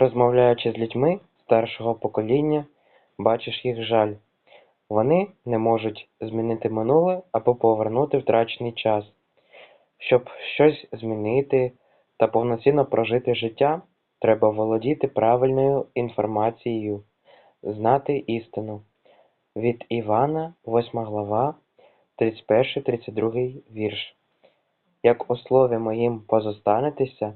Розмовляючи з людьми старшого покоління, бачиш їх жаль. Вони не можуть змінити минуле або повернути втрачений час. Щоб щось змінити та повноцінно прожити життя, треба володіти правильною інформацією, знати істину. Від Івана, 8 глава, 31-32 вірш. Як у слові моїм позостанетеся,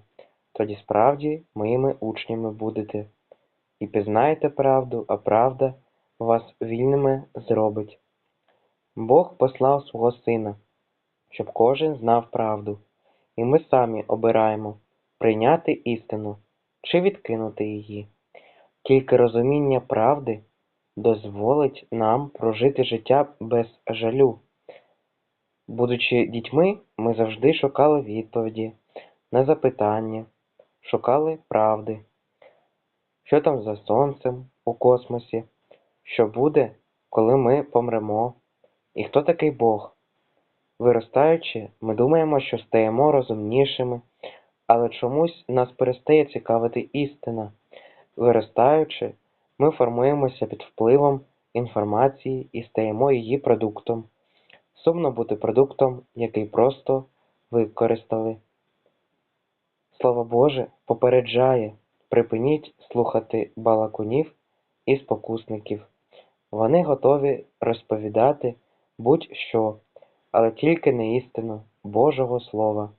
тоді справді моїми учнями будете, і пізнаєте правду, а правда вас вільними зробить. Бог послав свого Сина, щоб кожен знав правду, і ми самі обираємо прийняти істину чи відкинути її. Тільки розуміння правди дозволить нам прожити життя без жалю. Будучи дітьми, ми завжди шукали відповіді на запитання, шукали правди. Що там за сонцем у космосі? Що буде, коли ми помремо? І хто такий Бог? Виростаючи, ми думаємо, що стаємо розумнішими, але чомусь нас перестає цікавити істина. Виростаючи, ми формуємося під впливом інформації і стаємо її продуктом. Сумно бути продуктом, який просто використали. Слово Боже попереджає, припиніть слухати балакунів і спокусників. Вони готові розповідати будь-що, але тільки не істину Божого Слова.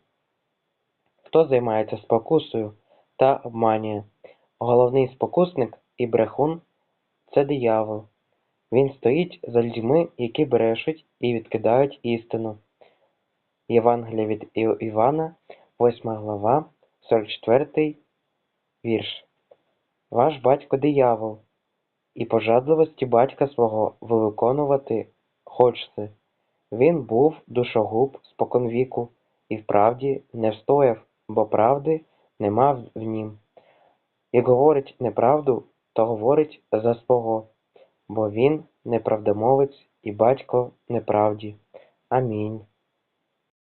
Хто займається спокусою та обманює? Головний спокусник і брехун – це диявол. Він стоїть за людьми, які брешуть і відкидають істину. Євангелія від Івана, 8 глава, 44 вірш. Ваш батько диявол, і пожадливості батька свого ви виконувати хочете. Він був душогуб споконвіку, і вправді не встояв, бо правди нема в нім. Як говорить неправду, то говорить за свого, бо він неправдомовець і батько неправді. Амінь.